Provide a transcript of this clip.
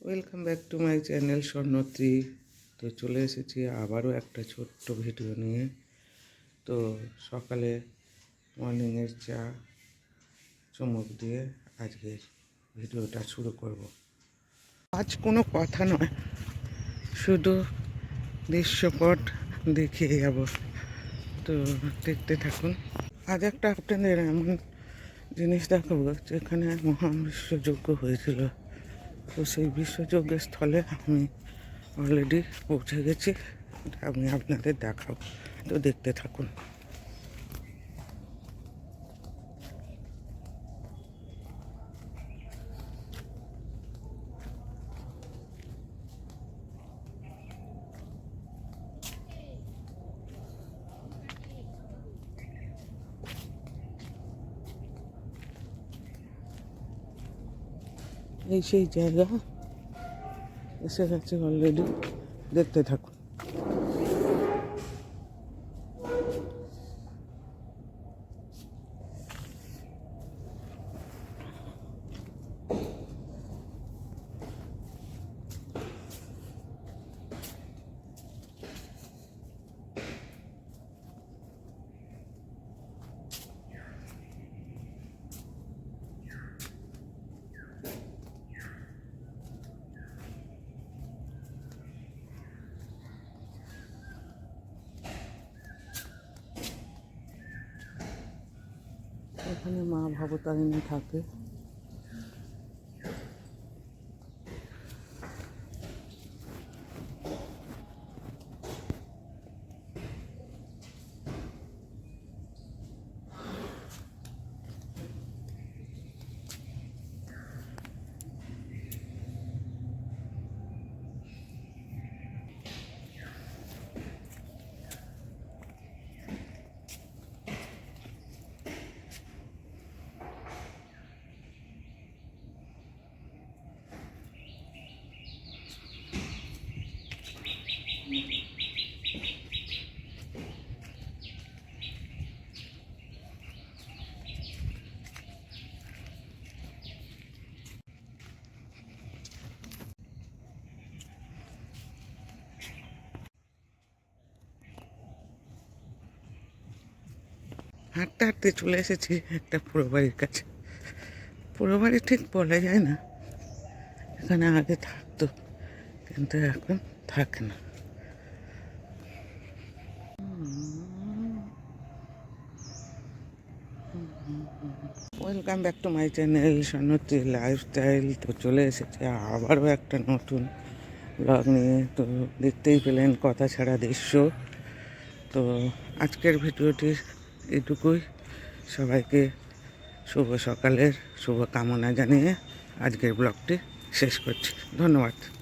Welcome back to my channel স্বর্ণত্রী তো চলে এসেছি আবারও একটা ছোট্ট ভিডিও নিয়ে। তো সকালে মর্নিংয়ের চা, চুমুক দিয়ে আজকের ভিডিওটা শুরু করব। আজ কোনো কথা নয়, শুধু দৃশ্যপট দেখিয়ে যাব। তো দেখতে থাকুন। আজ একটা আপনাদের এমন জিনিস দেখাবো যেখানে মহান হয়েছিল। তো সেই বিশ্বযজ্ঞের স্থলে আমি অলরেডি পৌঁছে গেছি। আমি আপনাদের দেখাবো। তো দেখতে থাকুন। এই সেই জায়গা। এসে গেছে অলরেডি দেখতে থাকুন। এখানে মা ভবতারিণী থাকে। হাঁটতে হাঁটতে চলে এসেছি একটা পুরো বাড়ির কাছে। পুরো বাড়ি ঠিক বলা যায় না। এখানে আগে থাকতো, কিন্তু এখন থাকে না। Welcome back to my channel সন্নতি lifestyle তো চলে এসেছে আবারও একটা নতুন ব্লগ নিয়ে। তো দেখতেই পেলেন, কথা ছাড়া দৃশ্য। তো আজকের ভিডিওটি এটুকুই সবাইকে শুভ সকালের শুভ কামনা জানিয়ে আজকের ব্লগটি শেষ করছি। ধন্যবাদ।